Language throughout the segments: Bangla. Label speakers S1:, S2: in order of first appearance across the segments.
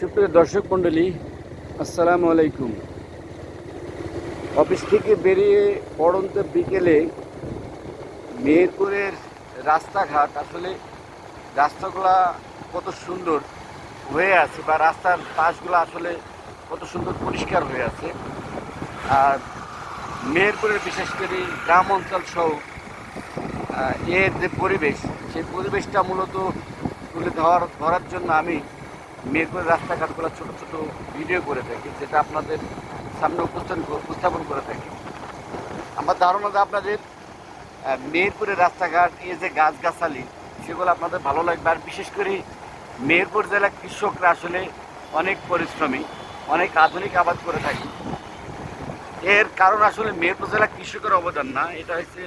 S1: সুপ্রিয় দর্শক মণ্ডলী, আসসালামু আলাইকুম। অফিস থেকে বেরিয়ে পড়ন্ত বিকেলে মেহেরপুরের রাস্তাঘাট আসলে রাস্তাগুলা কত সুন্দর হয়ে আছে বা রাস্তার পাশগুলো আসলে কত সুন্দর পরিষ্কার হয়ে আছে। আর মেহেরপুরের বিশেষ করে গ্রাম অঞ্চল সহ এর যে পরিবেশ, সেই পরিবেশটা মূলত তুলে ধরার ধরার জন্য আমি মেহেরপুরের রাস্তাঘাটগুলো ছোট ছোট ভিডিও করে থাকি, যেটা আপনাদের সামনে উপস্থাপন উপস্থাপন করে থাকি। আমার ধারণা যে আপনাদের মেহেরপুরের রাস্তাঘাট, এই যে গাছগাছালি, সেগুলো আপনাদের ভালো লাগবে। আর বিশেষ করে মেহেরপুর জেলার কৃষকরা আসলে অনেক পরিশ্রমী, অনেক আধুনিক আবাদ করে থাকে। এর কারণ আসলে মেহেরপুর জেলা কৃষকের অবদান না, এটা হচ্ছে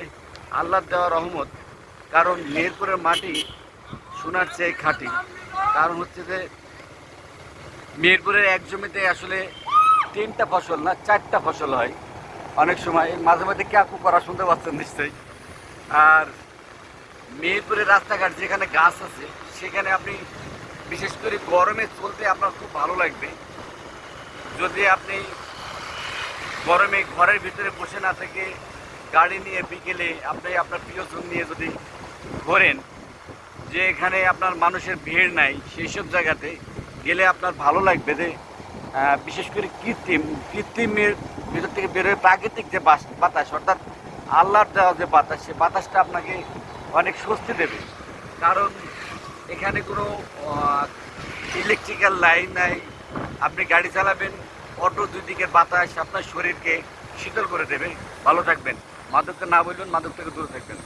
S1: আল্লাহর দেওয়া রহমত। কারণ মেহেরপুরের মাটি সোনার চেয়ে খাঁটি। কারণ হচ্ছে যে মেহেরপুরের এক জমিতে আসলে তিনটা ফসল না, চারটা ফসল হয় অনেক সময়। মাঝে মাঝে ক্যাকু করা শুনতে পাচ্ছেন নিশ্চয়ই। আর মেহেরপুরের রাস্তাঘাট যেখানে গাছ আছে, সেখানে আপনি বিশেষ করে গরমে চলতে আপনার খুব ভালো লাগবে। যদি আপনি গরমে ঘরের ভিতরে বসে না থেকে গাড়ি নিয়ে বিকেলে আপনি আপনার প্রিয়জন নিয়ে যদি ঘোরেন, যে এখানে আপনার মানুষের ভিড় নাই, সেই সব জায়গাতে গেলে আপনার ভালো লাগবে যে বিশেষ করে কৃত্রিম, কৃত্রিমের ভিতর থেকে বেরোয় প্রাকৃতিক যে বাতাস, অর্থাৎ আল্লাহর দেওয়া যে বাতাস, সে বাতাসটা আপনাকে অনেক স্বস্তি দেবে। কারণ এখানে কোনো ইলেকট্রিক্যাল লাইন নাই। আপনি গাড়ি চালাবেন, অটো দুই দিকের বাতাস আপনার শরীরকে শীতল করে দেবে। ভালো থাকবেন। মাদককে না বলবেন, মাদক থেকে দূরে থাকবেন।